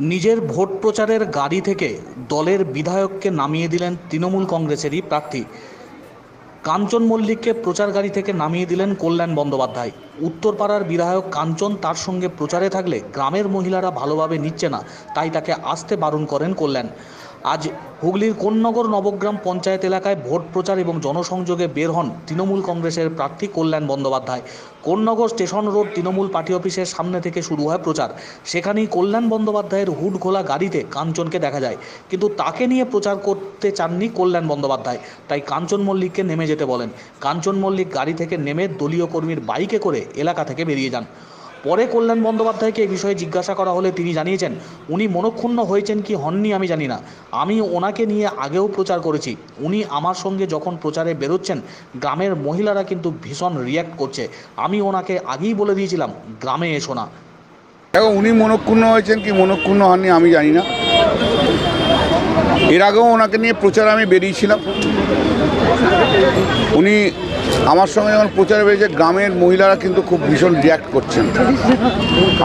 নিজের ভোট প্রচারের গাড়ি থেকে দলের বিধায়ককে নামিয়ে দিলেন তৃণমূল কংগ্রেসেরই প্রার্থী। কাঞ্চন মল্লিককে প্রচার গাড়ি থেকে নামিয়ে দিলেন কল্যাণ বন্দ্যোপাধ্যায়। উত্তরপাড়ার বিধায়ক কাঞ্চন তার সঙ্গে প্রচারে থাকলে গ্রামের মহিলারা ভালোভাবে নিচ্ছে না, তাই তাকে আসতে বারণ করেন কল্যাণ। আজ হুগলির কোন্নগর নবগ্রাম পঞ্চায়েত এলাকায় ভোট প্রচার এবং জনসংযোগে বের হন তৃণমূল কংগ্রেসের প্রার্থী Kalyan Bandyopadhyay. Konnagar station road Trinamool party অফিসের সামনে থেকে শুরু হয় প্রচার। সেখানেই কল্যাণ বন্দ্যোপাধ্যায়ের হুড খোলা গাড়িতে কাঞ্চনকে দেখা যায়। কিন্তু তাকে নিয়ে প্রচার করতে চাননি কল্যাণ বন্দ্যোপাধ্যায়। তাই কাঞ্চন মল্লিককে নেমে যেতে বলেন। কাঞ্চন মল্লিক গাড়ি থেকে নেমে দলীয় কর্মীর বাইকে করে এলাকা থেকে বেরিয়ে যান। পরে কল্যাণ বন্দ্যোপাধ্যায়কে এই বিষয়ে জিজ্ঞাসা করা হলে তিনি জানিয়েছেন, উনি মনক্ষুণ্ণ হয়েছেন কি হননি আমি জানি না। আমি ওনাকে নিয়ে আগেও প্রচার করেছি। উনি আমার সঙ্গে যখন প্রচারে বেরোচ্ছেন, গ্রামের মহিলারা কিন্তু ভীষণ রিয়্যাক্ট করছে। আমি ওনাকে আগেই বলে দিয়েছিলাম, গ্রামে এসো না। দেখো, উনি মনক্ষুণ্ণ হয়েছেন কি মনক্ষুণ্ণ হননি আমি জানি না। এর আগেও ওনাকে নিয়ে প্রচার আমি বেরিয়েছিলাম। উনি আমার সঙ্গে যখন প্রচারে বেরিয়েছে গ্রামের মহিলারা কিন্তু খুব ভীষণ রিয়াক্ট করছেন।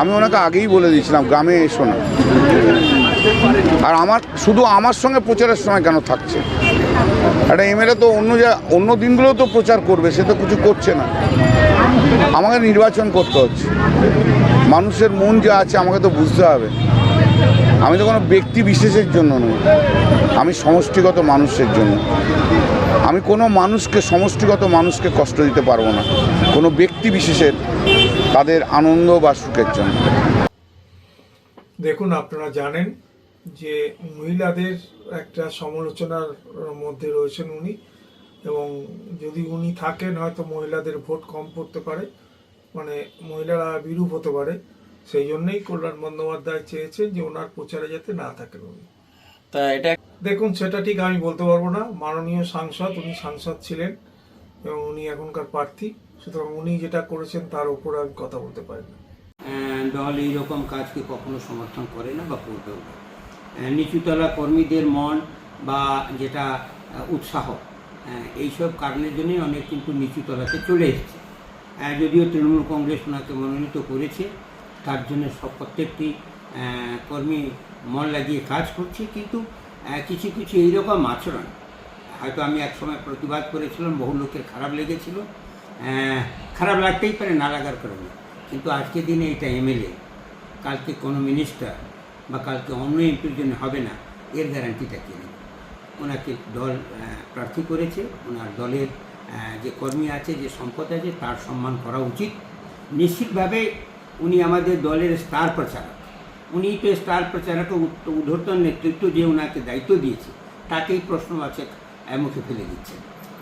আমি ওনাকে আগেই বলে দিয়েছিলাম, গ্রামে এসো না। আর আমার, শুধু আমার সঙ্গে প্রচারের সময় কেন থাকছে? একটা এমএলএ তো অন্য যা অন্য দিনগুলোও তো প্রচার করবে, সে তো কিছু করছে না। আমাকে নির্বাচন করতে হচ্ছে। মানুষের মন যা আছে, আমাকে তো বুঝতে হবে। আমি তো কোনো ব্যক্তি বিশেষের জন্য নই। আমি সমষ্টিগত মানুষের জন্য। আমি কোনো মানুষকে, সমষ্টিগত মানুষকে কষ্ট দিতে পারব না। কোনো ব্যক্তি বিশেষের, তাদের আনন্দ বা সুখের জন্য। দেখুন, আপনারা জানেন যে মহিলাদের একটা সমালোচনার মধ্যে রয়েছেন উনি এবং যদি উনি থাকেন, হয়তো মহিলাদের ভোট কম পড়তে পারে মানে মহিলারা বিরূপ হতে পারে। সেই জন্যই কল্যাণ বন্দ্যোপাধ্যায় চেয়েছেন যে ওনার প্রচারে যাতে না থাকেন উনি। তা এটা দেখুন সেটা ঠিক আমি বলতে পারব না। মাননীয় সাংসদ উনি সাংসদ ছিলেন এবং উনি এখনকার প্রার্থী। সুতরাং উনি যেটা করেছেন তার উপর আমি কথা বলতে পারি না। দল এইরকম কাজকে কখনো সমর্থন করে না বা করবেও না? নিচুতলা কর্মীদের মন বা যেটা উৎসাহ এইসব কারণের জন্যই অনেক কিন্তু নিচুতলাতে চলে এসেছে। যদিও তৃণমূল কংগ্রেস ওনাকে মনোনীত করেছে তার জন্য সব প্রত্যেকটি কর্মী মন লাগিয়ে কাজ করছে, কিন্তু কিছু কিছু এইরকম আচরণ। হয়তো আমি একসময় প্রতিবাদ করেছিলাম, বহু লোকের খারাপ লেগেছিল। খারাপ লাগতেই পারে, না লাগার কারণে। কিন্তু আজকের দিনে এটা এমএলএ, কালকে কোনো মিনিস্টার বা কালকে অন্য এমপির জন্য হবে না, এর গ্যারান্টিটা কে নেবে? ওনাকে দল প্রার্থী করেছে, ওনার দলের যে কর্মী আছে, যে সম্পদ আছে, তার সম্মান করা উচিত। নিশ্চিতভাবে উনি আমাদের দলের স্টার প্রচারক। উনি তো স্টার প্রচারক ঊর্ধ্বতন নেতৃত্ব যে ওনাকে দায়িত্ব দিয়েছে তাকেই প্রশ্ন আছে মুখে ফেলে দিচ্ছে।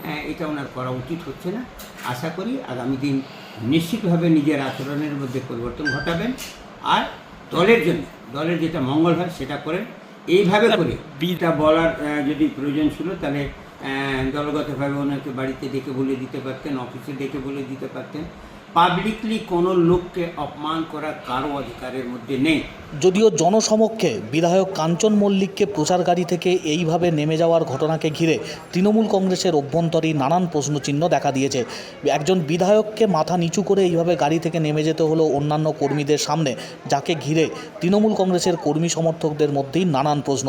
হ্যাঁ, এটা ওনার করা উচিত হচ্ছে না। আশা করি আগামী দিন নিশ্চিতভাবে নিজের আচরণের মধ্যে পরিবর্তন ঘটাবেন। আর দলের জন্য দলের যেটা মঙ্গল হয় সেটা করেন। এইভাবে করে বিটা বলার যদি প্রয়োজন ছিল তাহলে দলগতভাবে ওনাকে বাড়িতে ডেকে বলে দিতে পারতেন অফিসে ডেকে বলে দিতে পারতেন। পাবলিকলি কোনো লোককে অপমান করার কারও অধিকারের মধ্যে নেই। যদিও জনসমক্ষে বিধায়ক কাঞ্চন মল্লিককে প্রচার গাড়ি থেকে এইভাবে নেমে যাওয়ার ঘটনাকে ঘিরে তৃণমূল কংগ্রেসের অভ্যন্তরী নানান প্রশ্নচিহ্ন দেখা দিয়েছে। একজন বিধায়ককে মাথা নিচু করে এইভাবে গাড়ি থেকে নেমে যেতে হলো অন্যান্য কর্মীদের সামনে, যাকে ঘিরে তৃণমূল কংগ্রেসের কর্মী সমর্থকদের মধ্যেই নানান প্রশ্ন।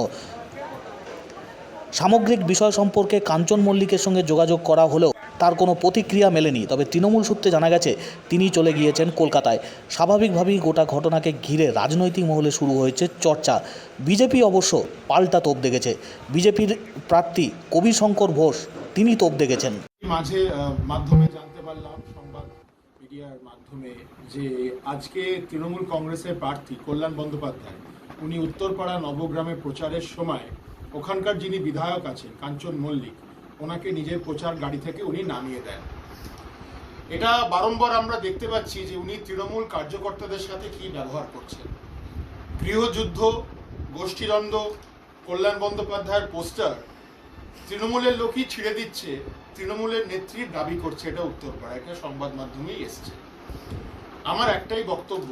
সামগ্রিক বিষয় সম্পর্কে কাঞ্চন মল্লিকের সঙ্গে যোগাযোগ করা হলেও তার কোনো প্রতিক্রিয়া মেলেনি। তবে তৃণমূল সূত্রে জানা গেছে, তিনি চলে গিয়েছেন কলকাতায়। স্বাভাবিকভাবেই গোটা ঘটনাকে ঘিরে রাজনৈতিক মহলে শুরু হয়েছে চর্চা। বিজেপি অবশ্য পাল্টা তোপ দেখেছে। বিজেপির প্রার্থী কবি শঙ্কর ঘোষ, তিনি তোপ দেখেছেন। মাঝে মাধ্যমে জানতে পারলাম, সংবাদ মিডিয়ার মাধ্যমে যে আজকে তৃণমূল কংগ্রেসের প্রার্থী কল্যাণ বন্দ্যোপাধ্যায়, উনি উত্তরপাড়া নবগ্রামে প্রচারের সময় ওখানকার যিনি বিধায়ক আছেন, কাঞ্চন মল্লিক ওনাকে নিজের প্রচার গাড়ি থেকে উনি নামিয়ে দেন। এটা বারংবার আমরা দেখতে পাচ্ছি যে উনি তৃণমূল কার্যকর্তাদের সাথে কি ব্যবহার করছেন। গৃহযুদ্ধ, গোষ্ঠীদ্বন্দ্ব, কল্যাণ বন্দ্যোপাধ্যায়ের পোস্টার তৃণমূলের লোকই ছিঁড়ে দিচ্ছে, তৃণমূলের নেত্রীর দাবি করছে, এটা উত্তরপাড়া এটা সংবাদ মাধ্যমেই এসছে। আমার একটাই বক্তব্য,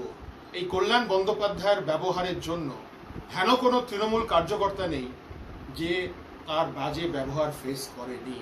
এই কল্যাণ বন্দ্যোপাধ্যায়ের ব্যবহারের জন্য, হেন কোনো তৃণমূল কার্যকর্তা নেই যে তার বাজে ব্যবহার ফেস করেনি।